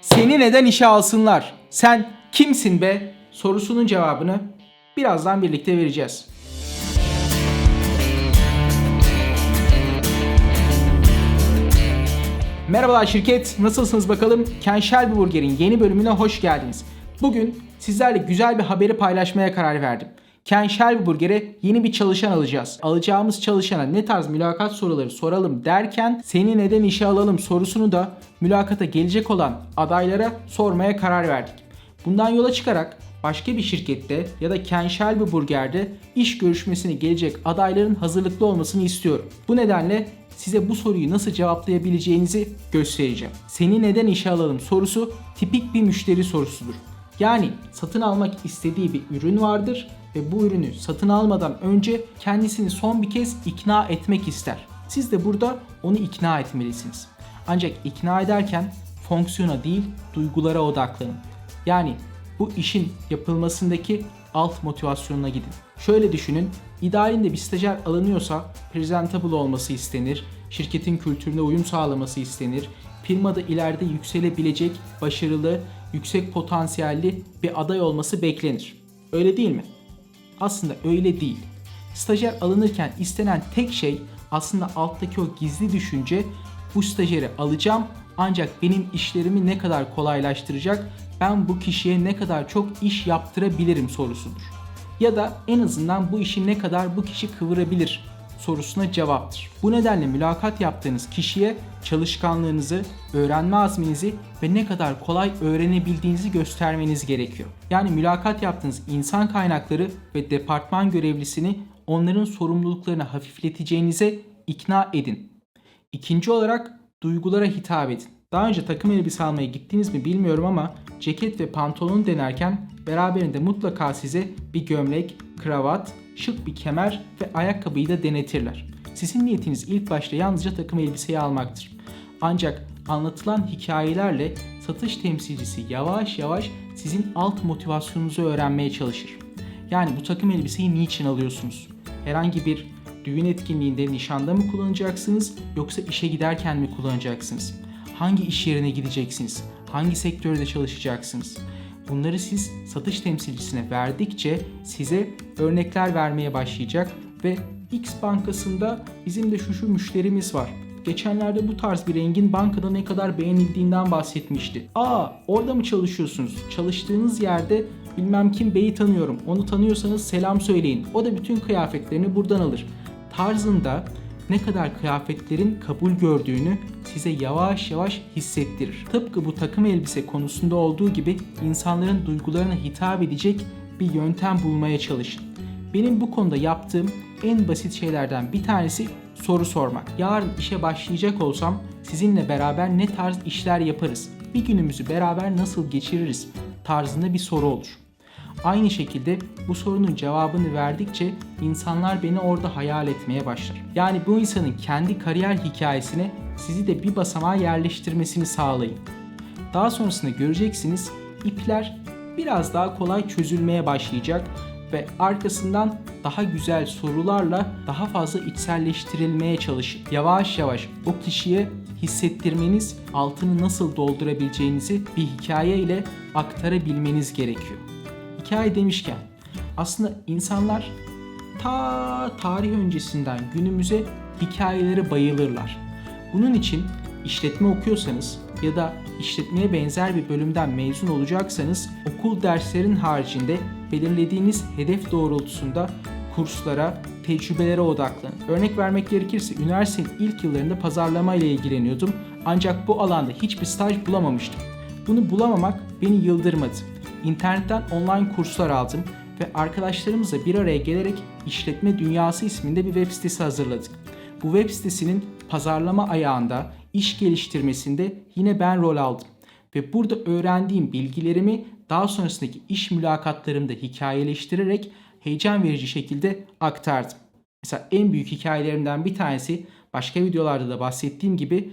Seni neden işe alsınlar? Sen kimsin be? Sorusunun cevabını birazdan birlikte vereceğiz. Merhabalar şirket, nasılsınız bakalım? Ken Shelby Burger'in yeni bölümüne hoş geldiniz. Bugün sizlerle güzel bir haberi paylaşmaya karar verdim. Ken Shelby Burger'e yeni bir çalışan alacağız. Alacağımız çalışana ne tarz mülakat soruları soralım derken seni neden işe alalım sorusunu da mülakata gelecek olan adaylara sormaya karar verdik. Bundan yola çıkarak başka bir şirkette ya da Ken Shelby Burger'de iş görüşmesine gelecek adayların hazırlıklı olmasını istiyorum. Bu nedenle size bu soruyu nasıl cevaplayabileceğinizi göstereceğim. Seni neden işe alalım sorusu tipik bir müşteri sorusudur. Yani satın almak istediği bir ürün vardır ve bu ürünü satın almadan önce kendisini son bir kez ikna etmek ister. Siz de burada onu ikna etmelisiniz. Ancak ikna ederken fonksiyona değil duygulara odaklanın. Yani bu işin yapılmasındaki alt motivasyonuna gidin. Şöyle düşünün, idealinde bir stajyer alınıyorsa presentable olması istenir, şirketin kültürüne uyum sağlaması istenir, firmada ileride yükselebilecek, başarılı, yüksek potansiyelli bir aday olması beklenir. Öyle değil mi? Aslında öyle değil. Stajyer alınırken istenen tek şey aslında alttaki o gizli düşünce bu stajyeri alacağım ancak benim işlerimi ne kadar kolaylaştıracak, ben bu kişiye ne kadar çok iş yaptırabilirim sorusudur. Ya da en azından bu işi ne kadar bu kişi kıvırabilir sorusuna cevaptır. Bu nedenle mülakat yaptığınız kişiye çalışkanlığınızı, öğrenme azminizi ve ne kadar kolay öğrenebildiğinizi göstermeniz gerekiyor. Yani mülakat yaptığınız insan kaynakları ve departman görevlisini onların sorumluluklarını hafifleteceğinize ikna edin. İkinci olarak duygulara hitap edin. Daha önce takım elbise almaya gittiniz mi bilmiyorum ama ceket ve pantolon denerken beraberinde mutlaka size bir gömlek, kravat, şık bir kemer ve ayakkabıyı da denetirler. Sizin niyetiniz ilk başta yalnızca takım elbiseyi almaktır. Ancak anlatılan hikayelerle satış temsilcisi yavaş yavaş sizin alt motivasyonunuzu öğrenmeye çalışır. Yani bu takım elbiseyi niçin alıyorsunuz? Herhangi bir düğün etkinliğinde, nişanda mı kullanacaksınız yoksa işe giderken mi kullanacaksınız? Hangi iş yerine gideceksiniz? Hangi sektörde çalışacaksınız? Bunları siz satış temsilcisine verdikçe size örnekler vermeye başlayacak ve X bankasında bizim de şu şu müşterimiz var. Geçenlerde bu tarz bir rengin bankada ne kadar beğenildiğinden bahsetmişti. Aa orada mı çalışıyorsunuz? Çalıştığınız yerde bilmem kim beyi tanıyorum. Onu tanıyorsanız selam söyleyin. O da bütün kıyafetlerini buradan alır. Tarzında ne kadar kıyafetlerin kabul gördüğünü size yavaş yavaş hissettirir. Tıpkı bu takım elbise konusunda olduğu gibi insanların duygularına hitap edecek bir yöntem bulmaya çalışın. Benim bu konuda yaptığım en basit şeylerden bir tanesi soru sormak. Yarın işe başlayacak olsam sizinle beraber ne tarz işler yaparız? Bir günümüzü beraber nasıl geçiririz? tarzında bir soru olur. Aynı şekilde bu sorunun cevabını verdikçe insanlar beni orada hayal etmeye başlar. Yani bu insanın kendi kariyer hikayesine sizi de bir basamağa yerleştirmesini sağlayın. Daha sonrasında göreceksiniz ipler biraz daha kolay çözülmeye başlayacak ve arkasından daha güzel sorularla daha fazla içselleştirilmeye çalışın. Yavaş yavaş o kişiye hissettirmeniz, altını nasıl doldurabileceğinizi bir hikaye ile aktarabilmeniz gerekiyor. Hikaye demişken aslında insanlar ta tarih öncesinden günümüze hikayelere bayılırlar. Bunun için işletme okuyorsanız ya da işletmeye benzer bir bölümden mezun olacaksanız okul derslerin haricinde belirlediğiniz hedef doğrultusunda kurslara, tecrübelere odaklanın. Örnek vermek gerekirse üniversitenin ilk yıllarında pazarlama ile ilgileniyordum ancak bu alanda hiçbir staj bulamamıştım. Bunu bulamamak beni yıldırmadı. İnternetten online kurslar aldım ve arkadaşlarımızla bir araya gelerek İşletme Dünyası isminde bir web sitesi hazırladık. Bu web sitesinin pazarlama ayağında, iş geliştirmesinde yine ben rol aldım. Ve burada öğrendiğim bilgilerimi daha sonrasındaki iş mülakatlarımda hikayeleştirerek heyecan verici şekilde aktardım. Mesela en büyük hikayelerimden bir tanesi başka videolarda da bahsettiğim gibi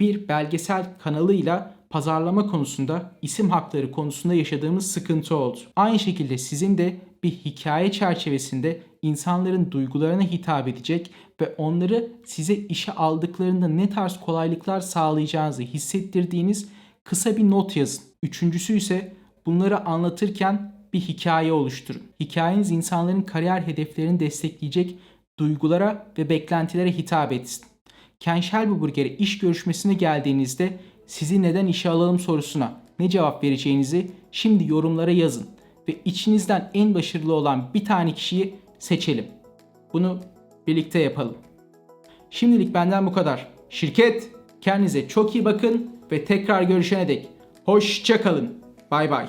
bir belgesel kanalıyla pazarlama konusunda, isim hakları konusunda yaşadığımız sıkıntı oldu. Aynı şekilde sizin de bir hikaye çerçevesinde insanların duygularına hitap edecek ve onları size işe aldıklarında ne tarz kolaylıklar sağlayacağınızı hissettirdiğiniz kısa bir not yazın. Üçüncüsü ise bunları anlatırken bir hikaye oluşturun. Hikayeniz insanların kariyer hedeflerini destekleyecek duygulara ve beklentilere hitap etsin. Ken Shelby iş görüşmesine geldiğinizde sizi neden işe alalım sorusuna ne cevap vereceğinizi şimdi yorumlara yazın ve içinizden en başarılı olan bir tane kişiyi seçelim. Bunu birlikte yapalım. Şimdilik benden bu kadar. Şirket kendinize çok iyi bakın ve tekrar görüşene dek hoşça kalın. Bay bay.